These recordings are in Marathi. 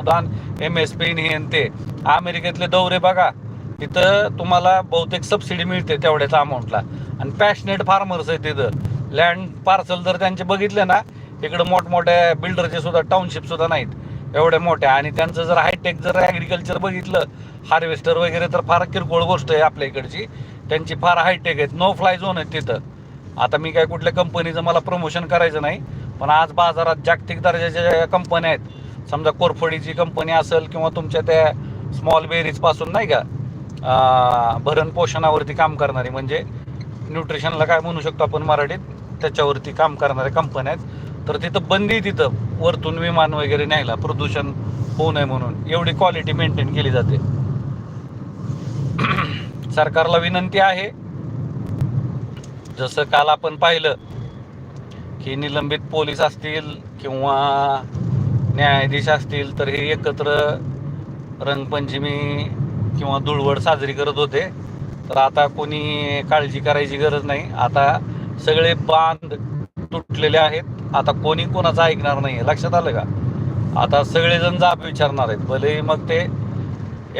अनुदान एम एस पी हे ते. अमेरिकेतले दौरे बघा. तिथं तुम्हाला बहुतेक सबसिडी मिळते तेवढ्याच अमाऊंटला आणि पॅशनेट फार्मर्स आहे तिथं. लँड पार्सल जर त्यांचे बघितले ना इकडं मोठमोठ्या बिल्डरचे सुद्धा टाउनशिप सुद्धा नाहीत. एवढ्या मोठ्या. आणि त्यांचं जर हायटेक जर ॲग्रिकल्चर बघितलं हार्वेस्टर वगैरे तर फार किरकोळ गोष्ट आहे आपल्या इकडची. त्यांची फार हायटेक आहेत. नो फ्लाय झोन आहेत तिथं. आता मी काय कुठल्या कंपनीचं मला प्रमोशन करायचं नाही पण आज बाजारात जागतिक दर्जाच्या ज्या कंपन्या आहेत समजा कोरफडीची कंपनी असेल किंवा तुमच्या त्या स्मॉल बेरीजपासून नाही का भरण पोषणावरती काम करणारी म्हणजे न्यूट्रिशनला काय म्हणू शकतो आपण मराठीत? त्याच्यावरती काम करणाऱ्या कंपन्या आहेत. तर तिथं बंदी तिथं. वरतून विमान वगैरे न्यायला प्रदूषण होऊ नये म्हणून. एवढी क्वालिटी मेंटेन केली जाते. सरकारला विनंती आहे. जसं काल आपण पाहिलं की निलंबित पोलीस असतील किंवा न्यायाधीश असतील तर हे एकत्र रंगपंचमी किंवा धुळवड साजरी करत होते. तर आता कोणी काळजी करायची गरज नाही. आता सगळे बांध तुटलेले आहेत. आता कोणी कोणाचं ऐकणार नाही लक्षात आलं का? आता सगळेजण जाब विचारणार आहेत. भले मग ते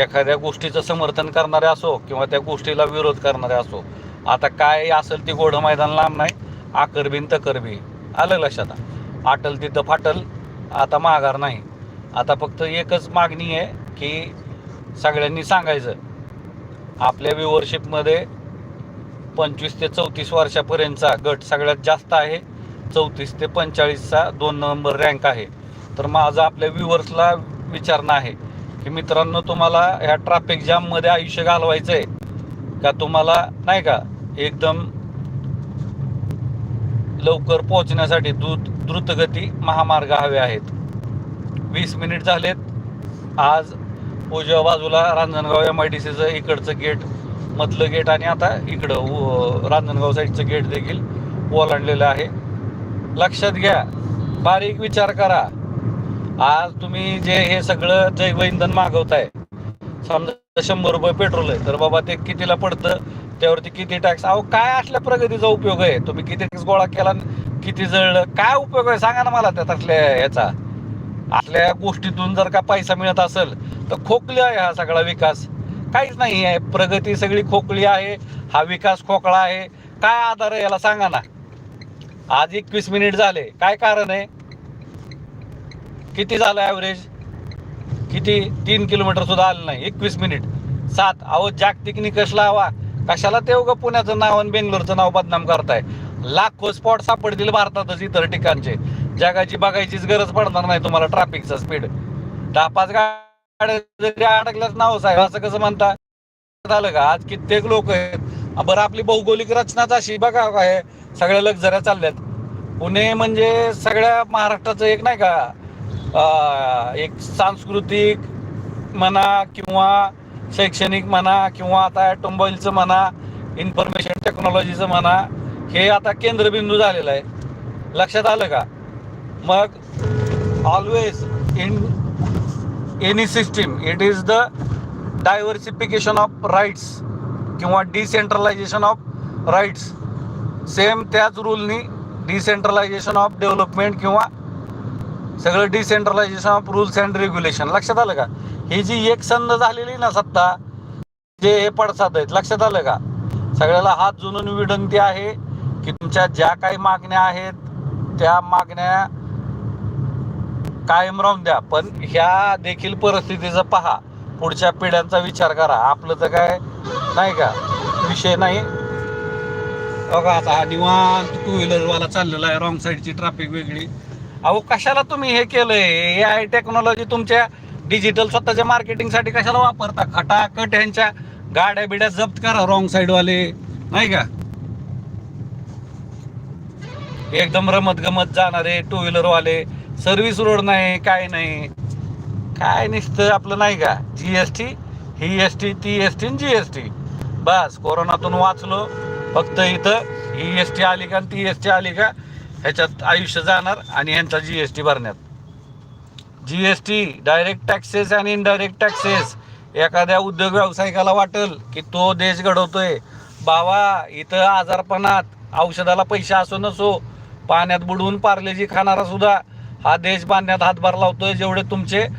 एखाद्या गोष्टीचं समर्थन करणारे असो किंवा त्या गोष्टीला विरोध करणारे असो. आता काय असेल ती गोढं मैदान लांब नाही. आकरबीन तकरबी आलं लक्षात? आटल तिथं फाटल. आता माघार नाही. आता फक्त एकच मागणी आहे की सगळ्यांनी सांगायचं. आपल्या व्ह्युअरशिपमध्ये पंचवीस ते चौतीस वर्षापर्यंतचा गट सगळ्यात जास्त आहे. चौतीस ते पंचेचाळीसचा दोन नंबर रँक आहे. तर माझं आपल्या व्ह्युअर्सला विचारणं आहे की मित्रांनो तुम्हाला ह्या ट्रॅफिक जाममध्ये आयुष्य घालवायचं आहे का तुम्हाला नाही का एकदम लवकर पोहोचण्यासाठी दूध द्रुतगती महामार्ग हवे आहेत. वीस मिनिट झालेत. आज उजव्या बाजूला रांजणगाव एम आय डी सीचं इकडचं गेट मधलं गेट आणि आता इकडं रांजणगाव साईडचं गेट देखील ओलांडलेलं आहे. लक्षात घ्या बारीक विचार करा. आज तुम्ही जे हे सगळं जैव इंधन मागवताय समजा शंभर रुपये पेट्रोल आहे तर बाबा ते कितीला पडतं? त्यावरती किती टॅक्स? अहो काय असल्या प्रगतीचा उपयोग आहे? तुम्ही किती टॅक्स गोळा केला? आणि किती जळलं? काय उपयोग आहे? सांगा ना मला त्यात असल्या ह्याचा. असल्या गोष्टीतून जर का पैसा मिळत असेल तर खोकली आहे हा सगळा विकास. काहीच नाही आहे. प्रगती सगळी खोकली आहे. हा विकास खोकळा आहे. काय आधार आहे याला सांगा ना. आज एकवीस मिनिट झाले. काय कारण आहे? किती झालं ॲव्हरेज किती? तीन किलोमीटर सुद्धा आलं नाही. एकवीस मिनिट. सात. अहो जागतिक निकष लावा. कशाला ते उगा पुण्याचं नाव आणि बेंगलोरचं नाव बदनाम करताय? लाखो स्पॉट सापडतील भारतातच इतर ठिकाणचे. जगाची बघायचीच गरज पडणार नाही तुम्हाला ट्रॅफिकचा स्पीड दहा पाच गाड्या जरी अडकल्याच नाव साहेब असं कसं म्हणता? झालं का? आज कित्येक लोक आहेत. बरं आपली भौगोलिक रचनाच अशी बघा काय सगळ्या लक्झऱ्या चालल्यात. पुणे म्हणजे सगळ्या महाराष्ट्राचं एक नाही का? एक सांस्कृतिक म्हणा किंवा शैक्षणिक म्हणा किंवा आता ऑटोमोबाईलचं म्हणा इन्फॉर्मेशन टेक्नॉलॉजीचं म्हणा हे आता केंद्रबिंदू झालेलं आहे. लक्षात आलं का? मग always in any system it is the diversification of rights किंवा डिसेंट्रलायझेशन ऑफ राईट्स सेम त्याच रूलनी डिसेंट्रलायझेशन ऑफ डेव्हलपमेंट किंवा सगळं decentralisation of rules and regulation लक्षात आलं का? ही जी एक संध झालेली ना सत्ता जे हे पडसाद आहेत लक्षात आलं का? सगळ्याला हात जुनून विडंती आहे की तुमच्या ज्या काही मागण्या आहेत त्या मागण्या कायम राहून द्या. पण ह्या देखील परिस्थितीचं पहा. पुढच्या पिढ्यांचा विचार करा. आपलं तर काय नाही का? विषय नाही. बघा आता हा निवांत टू व्हीलरवाला चाललेला आहे. रॉंग साईडची ट्रॅफिक वेगळी. अहो कशाला तुम्ही हे केलंय? ए आय टेक्नॉलॉजी तुमच्या डिजिटल स्वतःच्या मार्केटिंगसाठी कशाला वापरता? खटाखट ह्यांच्या गाड्या बिड्या जप्त करा रॉंग साईडवाले नाही का? एकदम रमत गमत जाणारे टू व्हीलरवाले सर्व्हिस रोड नाही काय नाही. काय निसतं आपलं नाही का? जी एस टी ही एस टी ती S T G S T बस कोरोनातून वाचलो. फक्त इथं ही एस टी आली का आणि ती एस टी आली का ह्याच्यात आयुष्य जाणार आणि ह्यांचा जी एस टी भरण्यात. G S T direct taxes आणि इनडायरेक्ट टॅक्सेस एखाद्या उद्योग व्यावसायिकाला वाटेल की तो देश घडवतोय. बाबा इथं आजारपणात औषधाला पैसे असो नसो पाण्यात बुडवून पार्लेजी खाणारा सुद्धा हा देश बांधण्यात हातभार लावतोय जेवढे तुमचे